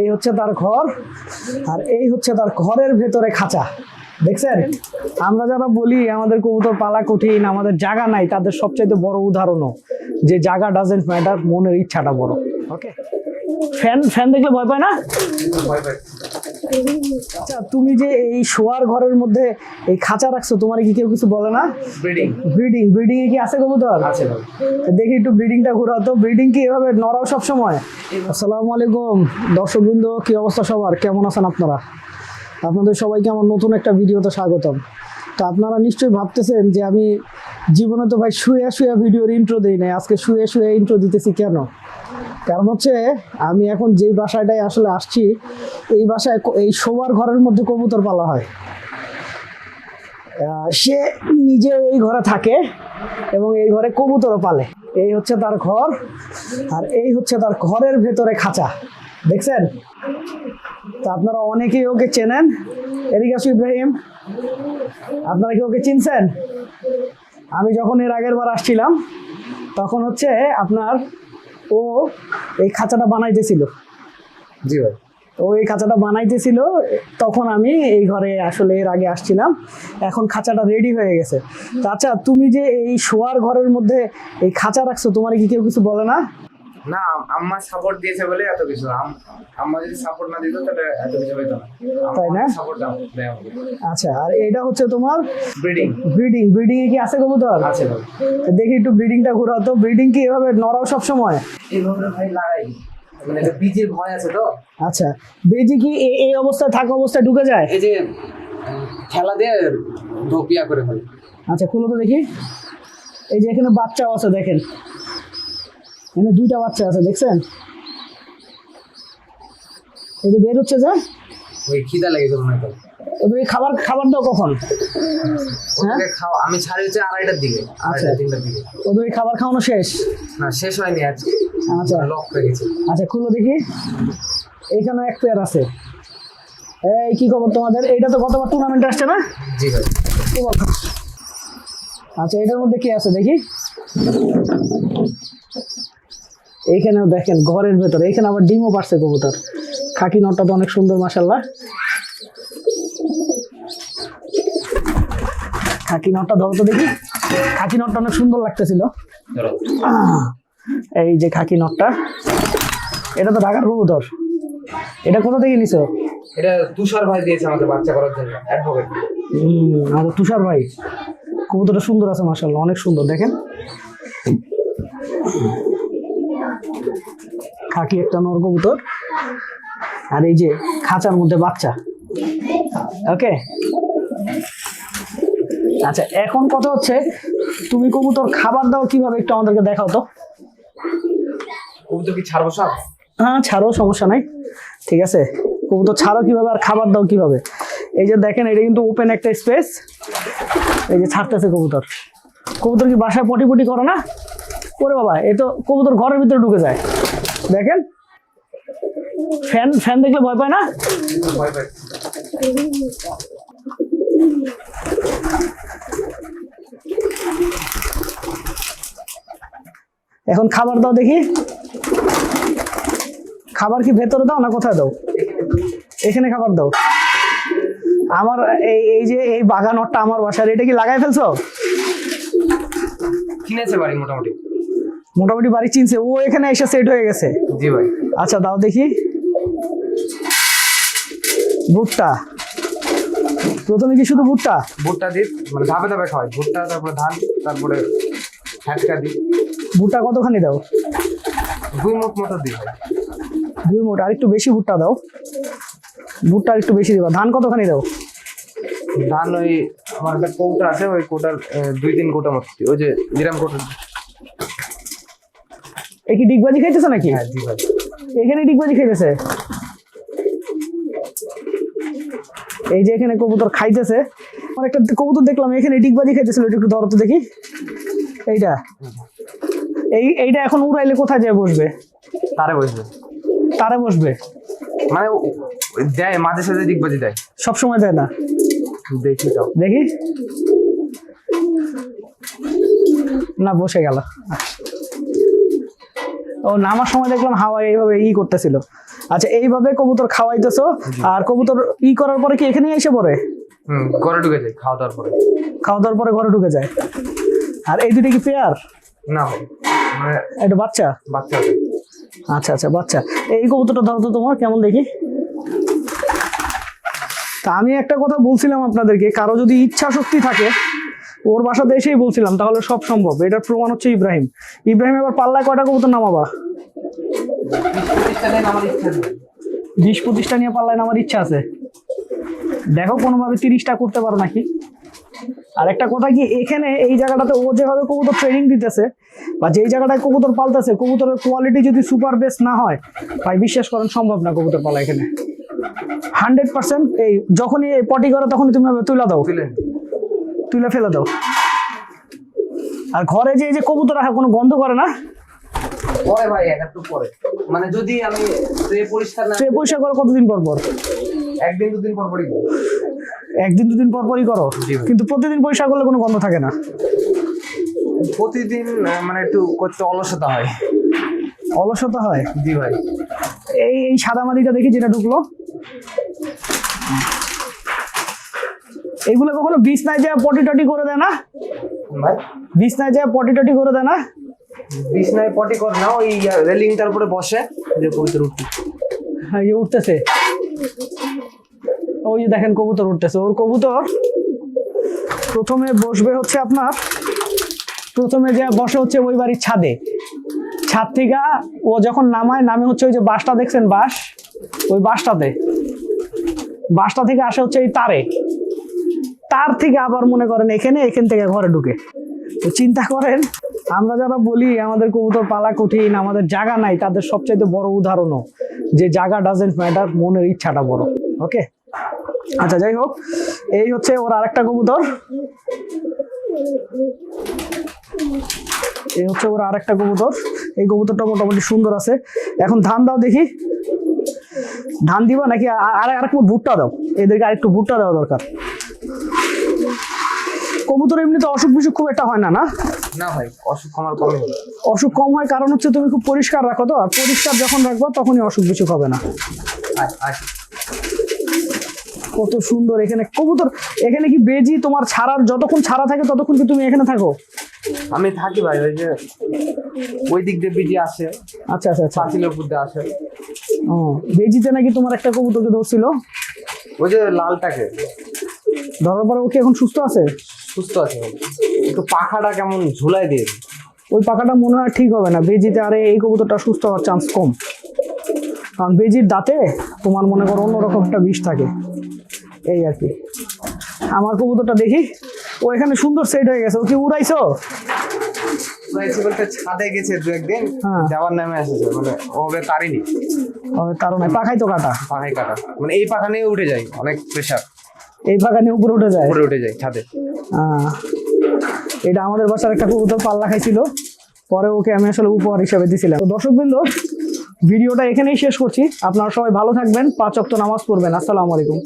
এই হচ্ছে তার ঘর, আর এই হচ্ছে তার ঘরের ভেতরে খাঁচা। দেখছেন? আমরা যারা বলি, আমাদের কবুতর পালা কঠিন, আমাদের জায়গা নাই, তাদের সবচাইতে বড় উদাহরণও। যে জায়গা ডাজেন্ট ম্যাটার মনের ইচ্ছাটা বড়। ওকে ফ্যান ফ্যান দেখলে ভয় পায় না? আচ্ছা তুমি যে এই শোয়ার ঘরের মধ্যে এই খাঁচা রাখছো তোমার কি কেউ কিছু বলে না? ব্রিডিং ব্রিডিং ব্রিডিং এ কি আছে কবুতর? আছে দেখি একটু ব্রিডিংটা ঘোরাতো ব্রিডিং কি এভাবে নড়াও সব সময়? আসসালামু আলাইকুম। দর্শকবৃন্দ কি অবস্থা সবার? কেমন আছেন আপনারা? আপনাদের সবাইকে আমার নতুন একটা ভিডিওতে স্বাগতম। তো আপনারা নিশ্চয়ই ভাবতেছেন যে আমি জীবনে তো ভাই শুয়ে শুয়ে ভিডিওর ইন্ট্রো দিই নাই। আজকে শুয়ে শুয়ে ইন্ট্রো দিতেছি কেন? কারণ হচ্ছে আমি এখন যে বাসাটায় আসলে আসছি, এই বাসায় এই শোবার ঘরের মধ্যে কবুতর পালা হয়। সে নিজে এই ঘরে থাকে এবং এই ঘরে কবুতরও পালে। এই হচ্ছে তার ঘর আর এই হচ্ছে তার ঘরের ভেতরে খাঁচা। দেখছেন? তো আপনারা অনেকেই ওকে চেনেন। এদিকে আসো ইব্রাহিম। আপনারা কি ওকে চিনছেন? আমি যখন এর আগের বার আসছিলাম, তখন হচ্ছে আপনার ও এই খাঁচাটা বানাইতেছিল। জি ভাই। ও এই খাঁচাটা বানাইতেছিল তখন আমি এই ঘরে আসলে এর আগে আসছিলাম। এখন খাঁচাটা রেডি হয়ে গেছে। আচ্ছা তুমি যে এই শোয়ার ঘরের মধ্যে এই খাঁচা রাখছো তোমার কি কেউ কিছু বলে না? না আম্মা সাপোর্ট দিয়েছে বলে এত কিছু। আম- আম্মা যদি সাপোর্ট না দিত তাহলে এত কিছু হইতো না। তাই না? সাপোর্ট আচ্ছা আর এটা হচ্ছে তোমার? ব্রিডিং ব্রিডিং ব্রিডিং এ কি আছে কবুতর? আছে দেখি একটু ব্রিডিংটা ঘোরাতো ব্রিডিং কি এভাবে নড়াও সব সময়? এইভাবে ভাই লাগাই মানে একটা বীজের ভয় আছে তো। আচ্ছা বেজি কি এই অবস্থায় থাকা অবস্থায় ঢুকে যায়? এই যে খেলা দিয়ে ঢোকিয়া করে ফেলে আচ্ছা খুলো তো দেখি। এই যে এখানে বাচ্চাও আছে দেখেন। এখানে দুইটা বাচ্চা আছে দেখছেন? এই যে বের হচ্ছে যে? ওই খিদা লেগেছে মনে হয় তো। ওদের খাবার খাবার দাও কখন? ওকে খাওয়া আমি ছাড়ি হচ্ছে আড়াইটার দিকে আড়াইটা তিনটার দিকে। ওদের খাবার খাওয়ানো শেষ? না শেষ হয়নি আজকে আচ্ছা। লক হয়ে গেছে। আচ্ছা খুলো দেখি। এইখানে এক পেয়ার আছে। এই কি খবর তোমাদের? এইটা তো গতবার টুর্নামেন্ট আসছে না? জি ভাই। কি? আচ্ছা এটার মধ্যে কি আছে দেখি? এইখানেও দেখেন ঘরের ভেতরে। এইখানে আবার ডিমও পারছে কবুতর। খাকি নটটা তো অনেক সুন্দর মাসাল্লাহ খাকি নটটা ধরো তো দেখি। খাকি নটটা অনেক সুন্দর লাগতেছিল। এই যে খাকি নটটা এটা তো ঢাকার কবুতর। এটা কোথা থেকে নিছো? এটা তুষার ভাই দিয়েছে আমাকে বাচ্চা করার জন্য অ্যাডভোকেট হম আমাদের তুষার ভাই কবুতরটা সুন্দর আছে মাসাল্লাহ অনেক সুন্দর দেখেন। খাকি একটা নর কবুতর। আর এই যে খাঁচার মধ্যে বাচ্চা। ওকে আচ্ছা এখন কথা হচ্ছে তুমি কবুতর খাবার দাও কীভাবে একটু আমাদেরকে দেখাও তো। কবুতর কি ছাড়বো সব? হ্যাঁ ছাড়ো সমস্যা নাই। ঠিক আছে? কবুতর ছাড়ো কীভাবে আর খাবার দাও কীভাবে? এই যে দেখেন এটা কিন্তু ওপেন একটা স্পেস এই যে ছাড়তেছে কবুতর। কবুতর কি বাসায় পটি পটি করে না? ওরে বাবা, এ তো কবুতর ঘরের ভিতরে ঢুকে যায়। দেখেন? ফ্যান ফ্যান দেখলে ভয় পায় না? এখন খাবার দাও দেখি। খাবার কি ভেতরে দাও না কোথায় দাও? এখানে খাবার দাও। আমার এই এই যে এই বাগানটা আমার বাসার, এটা কি লাগাই ফেলছো? কিনেছে বাড়ি মোটামুটি। মোটামুটি বাড়ি চিনছে। ও এখানে এসে সেট হয়ে গেছে। জি ভাই। আচ্ছা দাও দেখি। ভুট্টা। প্রথমে কি শুধু ভুট্টা? ভুট্টা দিই মানে ধাপে ধাপে খাওয়াই। ভুট্টা তারপরে ধান তারপরে ফ্যাটকা দিই। ভুট্টা কতখানি দাও? দুই মুঠ মতো দিই দুই মোট আর একটু বেশি ভুট্টা দাও। ভুট্টা একটু বেশি দিবা। ধান কতখানি দাও? ধান ওই আমার একটা কৌটা আছে ওই কৌটার দুই তিন কৌটা মতো ওই যে নিরাম কৌটা এ কি ডিগবাজি খাইতেছে নাকি? হ্যাঁ এখানে ডিগবাজি খাইতেছে? এই যে এখানে কবুতর খাইতেছে। আমার একটা কবুতর দেখলাম এখানে ডিগবাজি খাইতেছিল এটা একটু ধরো তো দেখি। এইটা? এই এইটা এখন উড়াইলে কোথায় যায় বসবে? তারে বসবে। তারে বসবে? মানে দেয় মাঝে সাঝে দিকবাজি দেয়। সব সময় দেয় না? দেখি দেখি। না বসে গেল। ও নামার সময় দেখলাম হাওয়া এইভাবে ই করতেছিল। আচ্ছা এইভাবে কবুতর খাওয়াইতেছো আর কবুতর ই করার পরে কি এখানে এসে পড়ে? ঘরে ঢুকে যায় খাওয়া দাওয়ার পরে। খাওয়া দাওয়ার পরে ঘরে ঢুকে যায়। আর এই দুটো কি পেয়ার না মানে এটা বাচ্চা? বাচ্চা আচ্ছা আচ্ছা বাচ্চা। এই কবুতরটা ধরো তো তোমার কেমন দেখি? তা আমি একটা কথা বলছিলাম আপনাদেরকে কারও যদি ইচ্ছা শক্তি থাকে ওর বাসাতে এসেই বলছিলাম, তাহলে সব সম্ভব। এটার প্রমাণ হচ্ছে ইব্রাহিম। ইব্রাহিম এবার পাল্লায় কয়টা কবুতর নামাবা? বিশ পঁচিশটা নিয়ে পাল্লায় নামার ইচ্ছা আছে। দেখো কোনোভাবে তিরিশটা করতে পারো নাকি? আর একটা কথা কি, এখানে এই জায়গাটাতে ও যেভাবে কবুতর ট্রেনিং দিতেছে, বা যেই জায়গাটায় কবুতর পালতেছে, কবুতরের কোয়ালিটি যদি সুপার বেস্ট না হয়, ভাই বিশ্বাস করেন সম্ভব না কবুতর পালা এখানে। হান্ড্রেড পার্সেন্ট এই, যখনই পটি করে, তখনই তুমি তুলে দাও। তুলে ফেলে দাও। আর ঘরে যে এই যে কবুতর রাখা কোনো গন্ধ করে না? পরে ভাই একটু পরে মানে যদি আমি ট্রে পরিষ্কার না ট্রে পরিষ্কার করো কতদিন পর পর? একদিন দুদিন পর পরই। একদিন দুদিন পর পরই করো? কিন্তু প্রতিদিন পরিষ্কার করলে কোনো গন্ধ থাকে না? প্রতিদিন মানে একটু করতে অলসতা হয়। অলসতা হয়? জি ভাই। এই এই সাদা মাদিটা দেখি যেটা ঢুকলো? এগুলো কখনো বিছনায় যায় পটি টটি করে দেয় না? বিছনায় যায় পটি টটি করে দেয় না? বিছনায় পটি কর না ওই রেলিংটার উপরে বসে যে কবিতার উঠতে হ্যাঁ এই উঠতেছে। ওই দেখেন কবুতর উঠতেছে। ওর কবুতর প্রথমে বসবে হচ্ছে আপনার প্রথমে যে বসে হচ্ছে ওই বাড়ির ছাদে। ছাদ থেকে ও যখন নামায় নামে হচ্ছে ওই যে বাসটা দেখছেন বাস? ওই বাসটাতে। বাসটা থেকে আসে হচ্ছে এই তারে। তার থেকে আবার মনে করেন এখানে, এখান থেকে ঘরে ঢুকে। তো চিন্তা করেন, আমরা যারা বলি, আমাদের কবুতর পালা কঠিন, আমাদের জায়গা নাই, তাদের সবচাইতে বড় উদাহরণও যে জায়গা ডাজেন্ট ম্যাটার মনের ইচ্ছাটা বড় ওকে আচ্ছা যাই হোক, এই হচ্ছে ওর আরেকটা কবুতর। এই হচ্ছে ওর আরেকটা কবুতর। এই কবুতরটা মোটামুটি সুন্দর আছে। এখন ধান দাও দেখি। ধান দিবা নাকি? আর, আরেকটু ভুট্টা দাও। এদেরকে আরেকটু ভুট্টা দেওয়া দরকার। কবুতর এমনিতে অসুখ বিসুখ খুব একটা হয় না না? না ভাই অসুখ আমার কমে অসুখ কম হয় কারণ হচ্ছে তুমি খুব পরিষ্কার রাখো তো আর পরিষ্কার যখন রাখব তখনই অসুখ বিসুখ হবে না। কত সুন্দর এখানে কবুতর এখানে কি বেজি তোমার ছাড়ার যতক্ষণ ছাড়া থাকে ততক্ষণ কি তুমি এখানে থাকো? আমি থাকি ভাই ওই যে ওই দিক দিয়ে বেজি আসে আচ্ছা আচ্ছা আচ্ছা। পাঁচিলের উপর দিয়ে আসে। ও বেজিতে নাকি তোমার একটা কবুতরকে ধরছিল? ওই যে লালটাকে। ধরার পরে ও কি এখন সুস্থ আছে? সুস্থ আছে। একটু পাখাটা কেমন ঝুলাই দিয়ে ওই পাখাটা মনে হয় ঠিক হবে না। বেজিতে আরে এই কবুতরটা সুস্থ হওয়ার চান্স কম। কারণ বেজির দাঁতে তোমার মনে করো অন্যরকম একটা বিষ থাকে। এই আর কি। আমার কবুতরটা দেখি। ও এখানে সুন্দর সেট হয়ে গেছে। ও কি উড়াইছো? উড়াইছি বলতে ছাদে গেছে দু একদিন। হ্যাঁ। যাওয়ার নামে এসেছে। মানে ওকে তারিনি ওই কারণে পাখাই তো কাটা। পাখায় কাটা। মানে এই পাখা নিয়ে উঠে যায়। অনেক প্রেশার এই বাগানে উপরে উঠে যায়? উপরে উঠে যায় ছাদে। আহ, এটা আমাদের বাসার একটা কবুতর পাল্লা খাইছিল। পরে ওকে আমি আসলে উপহার হিসাবে দিছিলাম। তো দর্শকবৃন্দ ভিডিওটা এখানেই শেষ করছি। আপনারা সবাই ভালো থাকবেন পাঁচ অক্ত নামাজ পড়বেন। আসসালামু আলাইকুম।